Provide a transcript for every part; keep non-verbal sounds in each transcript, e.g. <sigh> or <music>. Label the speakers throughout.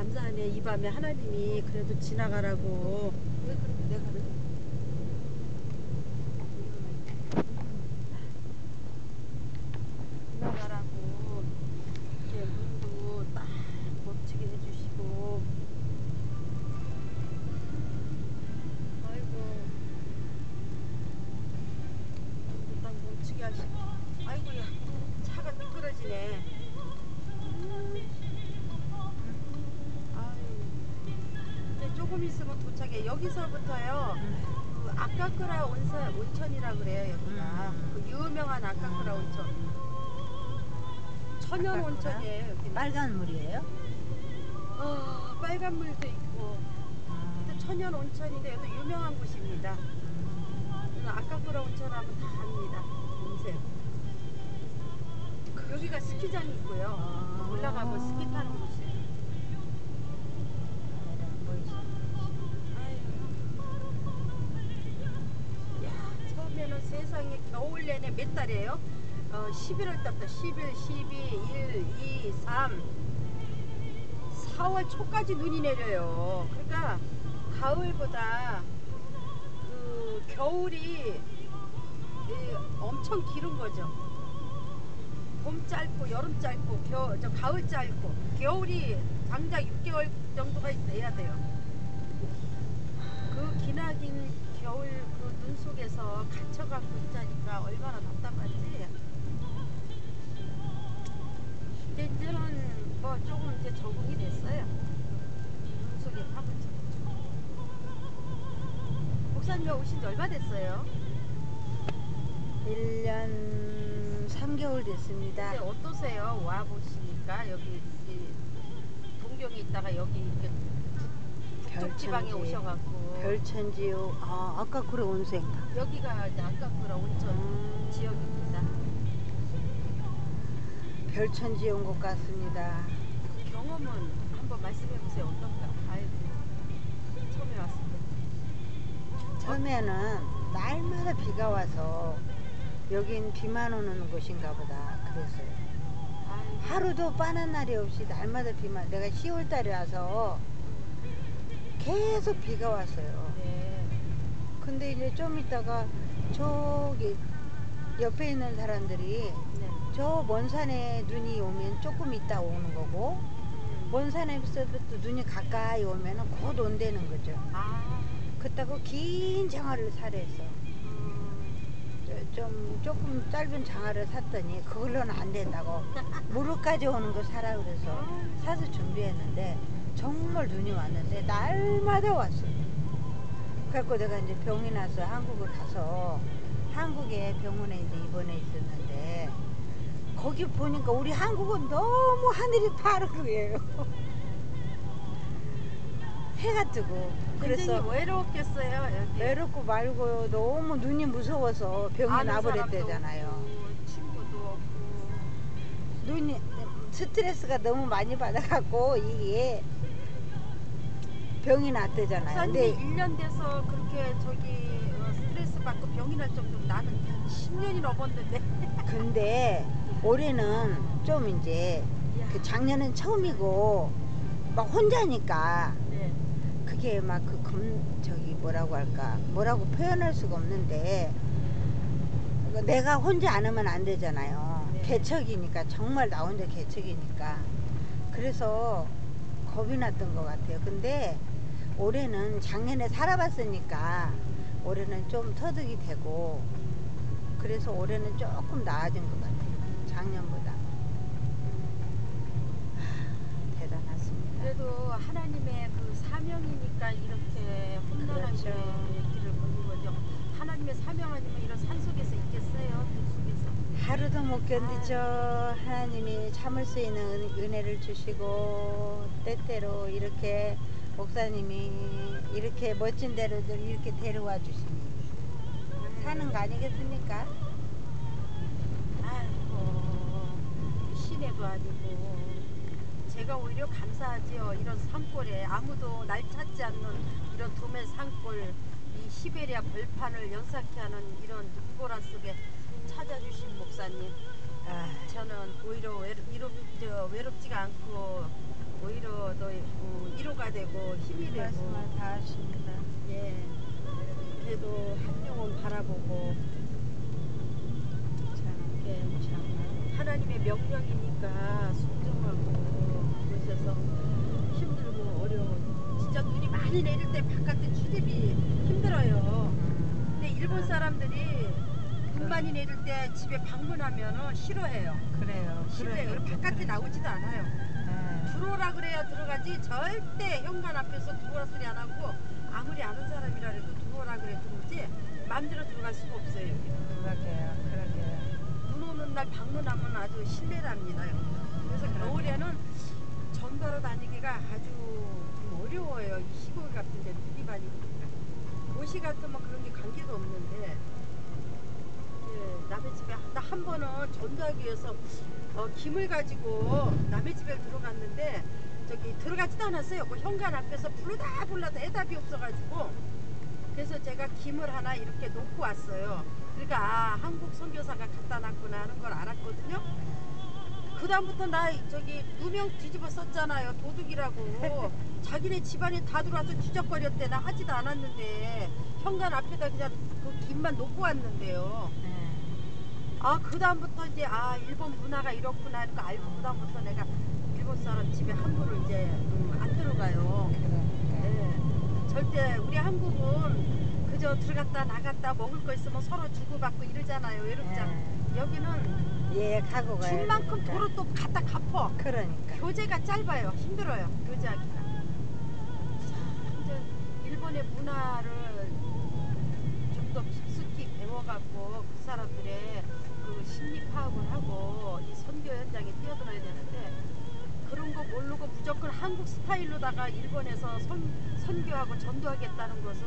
Speaker 1: 감사하네. 이 밤에 하나님이 그래도 지나가라고.
Speaker 2: 왜 그렇게 내가 그래?
Speaker 1: 지나가라고. 이렇게 문도 딱 멋지게 해주시고. 아이고. 문도 딱 멋지게 하시고. 아이고야. 차가 미끄러지네 조금 있으면 도착해 여기서부터요 그 아까크라 온천, 온천이라 그래요 여기가
Speaker 2: 음.
Speaker 1: 그 유명한 아까크라 온천 천연
Speaker 2: 아까크라?
Speaker 1: 온천이에요 여기는
Speaker 2: 빨간 물이에요?
Speaker 1: 아, 빨간 물도 있고 근데 천연 온천인데 여기 유명한 곳입니다 아까크라 온천 하면 다 압니다 온세 여기가 스키장이 있고요
Speaker 2: 아.
Speaker 1: 올라가고 스키 타는 곳이에요 내내 몇 달이에요? 어, 11월 달부터 11, 12, 1, 2, 3, 4월 초까지 눈이 내려요. 그러니까 가을보다 그 겨울이 예, 엄청 길은 거죠. 봄 짧고 여름 짧고 겨, 저 가을 짧고 겨울이 장작 6개월 정도가 돼야 돼요. 그 기나긴 겨울 그 눈 속에서 갇혀갖고 있자니까 얼마나 답답한지. 근데 이제는 뭐 조금 이제 적응이 됐어요. 눈 속에 파묻혀. 목사님 오신 지 얼마 됐어요?
Speaker 2: 1년 3개월 됐습니다.
Speaker 1: 근데 어떠세요? 와 보시니까 여기 이 동경에 있다가 여기 이렇게 북쪽 지방에
Speaker 2: 별천지.
Speaker 1: 오셔갖고
Speaker 2: 별천지요. 아, 아까 그래 온생.
Speaker 1: 여기가 이제 아까꾸라 온천
Speaker 2: 음.
Speaker 1: 지역입니다.
Speaker 2: 별천지에 온 것 같습니다.
Speaker 1: 그 경험은 한번 말씀해 보세요. 어떤가? 아이고 처음에 왔을 때.
Speaker 2: 처음에는 날마다 비가 와서 여긴 비만 오는 곳인가 보다 그랬어요.
Speaker 1: 아이고,
Speaker 2: 하루도 빠는 날이 없이 날마다 비만 내가 10월 달에 와서 계속 비가 왔어요.
Speaker 1: 네.
Speaker 2: 근데 이제 좀 있다가 저기 옆에 있는 사람들이
Speaker 1: 네.
Speaker 2: 저 먼 산에 눈이 오면 조금 있다 오는 거고
Speaker 1: 음.
Speaker 2: 먼 산에서부터 눈이 가까이 오면 곧 온다는 거죠.
Speaker 1: 아.
Speaker 2: 그렇다고 긴 장화를 사래서
Speaker 1: 음.
Speaker 2: 저- 좀 조금 짧은 장화를 샀더니 그걸로는 안 된다고 <laughs> 무릎까지 오는 거 사라 그래서 사서 준비했는데 정말 눈이 왔는데 날마다 왔어요. 그래갖고 내가 이제 병이 나서 한국을 가서 한국에 병원에 이제 입원해 있었는데 거기 보니까 우리 한국은 너무 하늘이 파란 거예요. <laughs> 해가 뜨고 그래서
Speaker 1: 외로웠겠어요. 여기.
Speaker 2: 외롭고 말고요 너무 눈이 무서워서 병이 나버렸대잖아요.
Speaker 1: 친구도 없고.
Speaker 2: 눈이 스트레스가 너무 많이 받아갖고 이게 병이 났대잖아요. 근데
Speaker 1: 1년 돼서 그렇게 저기 어, 스트레스 받고 병이 날 정도로 나는 10년이 넘었는데. <laughs>
Speaker 2: 근데 올해는 좀 이제. 그 작년은 처음이고 막 혼자니까
Speaker 1: 네.
Speaker 2: 그게 막 그 검 저기 뭐라고 할까 뭐라고 표현할 수가 없는데 내가 혼자 안 하면 안 되잖아요.
Speaker 1: 네.
Speaker 2: 개척이니까 정말 나 혼자 개척이니까 그래서 겁이 났던 것 같아요. 근데 올해는 작년에 살아봤으니까 올해는 좀 터득이 되고 그래서 올해는 조금 나아진 것 같아요. 작년보다 하, 대단하십니다.
Speaker 1: 그래도 하나님의 그 사명이니까 이렇게 험난한
Speaker 2: 그렇죠.
Speaker 1: 길을 걷는 거죠. 하나님의 사명 아니면 이런 산 속에서 있겠어요? 들 속에서.
Speaker 2: 하루도 못 견디죠. 하나님이 참을 수 있는 은- 은혜를 주시고 때때로 이렇게 목사님이 이렇게 멋진 데로들 이렇게 데려와 주시니 사는 거 아니겠습니까?
Speaker 1: 아이고 시내도 아니고 제가 오히려 감사하지요. 이런 산골에 아무도 날 찾지 않는 이런 도매 산골 이 시베리아 벌판을 연상케 하는 이런 눈보라 속에 찾아주신 목사님
Speaker 2: 아,
Speaker 1: 저는 오히려 외롭, 저, 외롭지가 않고 오히려 더 어, 위로가 되고 힘이 되고
Speaker 2: 말씀을 다 하십니다.
Speaker 1: 예. 그래도 한 영혼 바라보고
Speaker 2: 참,
Speaker 1: 예.
Speaker 2: 참.
Speaker 1: 하나님의 명령이니까 순종하고 그러셔서 힘들고 어려워. 진짜 눈이 많이 내릴 때 바깥에 출입이 힘들어요.
Speaker 2: 음,
Speaker 1: 근데 일본 사람들이 눈 많이 내릴 때 집에 방문하면 싫어해요.
Speaker 2: 그래요.
Speaker 1: 싫어해요. 그럼
Speaker 2: 그러니까,
Speaker 1: 바깥에 나오지도 않아요.
Speaker 2: 예.
Speaker 1: 들어오라 그래야 들어가지 절대 현관 앞에서 들어오라 소리 안 하고 아무리 아는 사람이라 해도 들어오라 그래 들어오지 마음대로 들어갈 수가 없어요. 여기는.
Speaker 2: 그러게요. 그러게요.
Speaker 1: 눈 오는 날 방문하면 아주 실례랍니다. 여기는. 그래서. 겨울에는 전도하러 다니기가 아주 좀 어려워요. 이 시골 같은데 눈이 많이 오니까. 도시 같으면 그런 게 관계도 없는데 한 번은 전도하기 위해서 어, 김을 가지고 남의 집에 들어갔는데 저기 들어가지도 않았어요. 그 현관 앞에서 불러다 불러다 해답이 없어가지고 그래서 제가 김을 하나 이렇게 놓고 왔어요. 그러니까 아, 한국 선교사가 갖다 놨구나 하는 걸 알았거든요. 그 다음부터 나 저기 누명 뒤집어 썼잖아요. 도둑이라고. <laughs> 자기네 집안에 다 들어와서 주적거렸대. 나 하지도 않았는데 현관 앞에다 그냥 그 김만 놓고 왔는데요.
Speaker 2: 예.
Speaker 1: 아, 그 다음부터 이제, 아, 일본 문화가 이렇구나 거 알고, 그 다음부터 내가 일본 사람 집에 함부로 이제, 음, 안 들어가요. 네. 절대, 우리 한국은 그저 들어갔다 나갔다 먹을 거 있으면 서로 주고받고 이러잖아요, 외롭잖아. 여기는
Speaker 2: 예, 가고 가야
Speaker 1: 줄 만큼
Speaker 2: 되니까.
Speaker 1: 도로 또 갖다 갚어.
Speaker 2: 그러니까.
Speaker 1: 교재가 짧아요. 힘들어요. 교재하기가. 참, 이제 일본의 문화를 좀 더 깊숙이 배워갖고 그 사람들의 그 심리 파악을 하고 이 선교 현장에 뛰어들어야 되는데 그런 거 모르고 무조건 한국 스타일로다가 일본에서 선, 선교하고 전도하겠다는 것은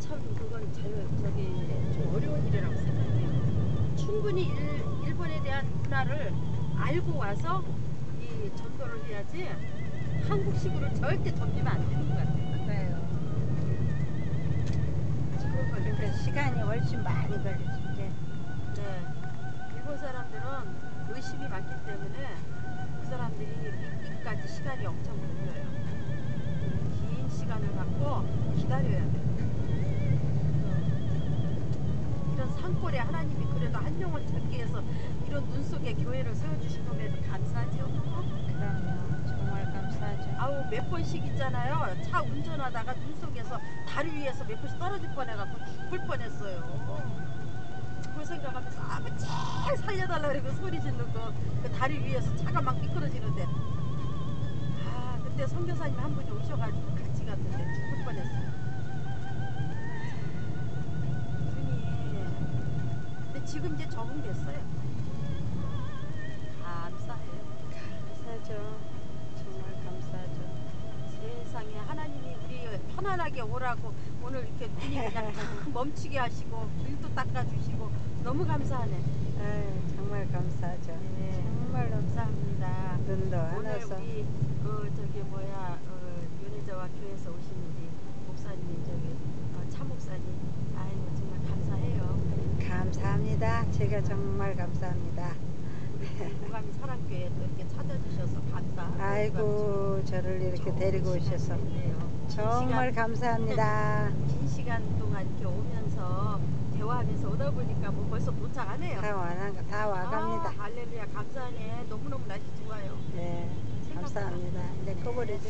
Speaker 1: 참 그건 잘 저기 좀 어려운 일이라고 생각해요. 충분히 일, 일본에 대한 문화를 알고 와서 이 전도를 해야지 한국식으로 절대 덤비면 안 되는 것 같아요. 그런 걸
Speaker 2: 그러니까 시간이 훨씬 많이 걸리지.
Speaker 1: 네. 일본 사람들은 의심이 많기 때문에 그 사람들이 믿기까지 시간이 엄청 걸려요. 긴 시간을 갖고 기다려야 돼요. 이런 산골에 하나님이 그래도 한 영혼 찾기 위해서 이런 눈 속에 교회를 세워주신 거면 감사하죠.
Speaker 2: 그럼요. 정말 감사하죠.
Speaker 1: 아우 몇 번씩 있잖아요. 차 운전하다가 눈 속에서 다리 위에서 몇 번씩 떨어질 뻔해갖고 죽을 뻔했어요. 아무 제일 살려달라 그러고 소리 지르고 그 다리 위에서 차가 막 미끄러지는데 아 그때 선교사님 한 분이 오셔가지고 같이 갔는데 죽을 뻔했어요. 눈이 근데 지금 이제 적응됐어요. 감사해요.
Speaker 2: 감사하죠. 정말 감사하죠.
Speaker 1: 세상에 하나님이 우리 편안하게 오라고 오늘 이렇게 눈이 그냥 탁 <laughs> 멈추게 하시고 길도 닦아주시고 너무 감사하네.
Speaker 2: 아유, 정말 감사하죠.
Speaker 1: 네, 정말 감사합니다.
Speaker 2: 눈도 안
Speaker 1: 오늘
Speaker 2: 와서.
Speaker 1: 우리 어 저기 뭐야 어 윤혜자와 교회에서 오신 우리 목사님 저기 어, 차 목사님 아이고 정말 감사해요.
Speaker 2: 감사합니다. 제가 정말 감사합니다.
Speaker 1: 우리 무감이 사랑교회 또 이렇게 찾아주셔서 감사.
Speaker 2: 아이고, 저를 이렇게 데리고 오셔서 정말 감사합니다.
Speaker 1: 긴 시간 동안 이렇게 오면서 대화하면서 오다 보니까 뭐 벌써 도착하네요.
Speaker 2: 다 와나 다 와갑니다.
Speaker 1: 아, 할렐루야 감사하네. 너무너무 날씨 좋아요.
Speaker 2: 네, 감사합니다. 이제 꺼버리죠.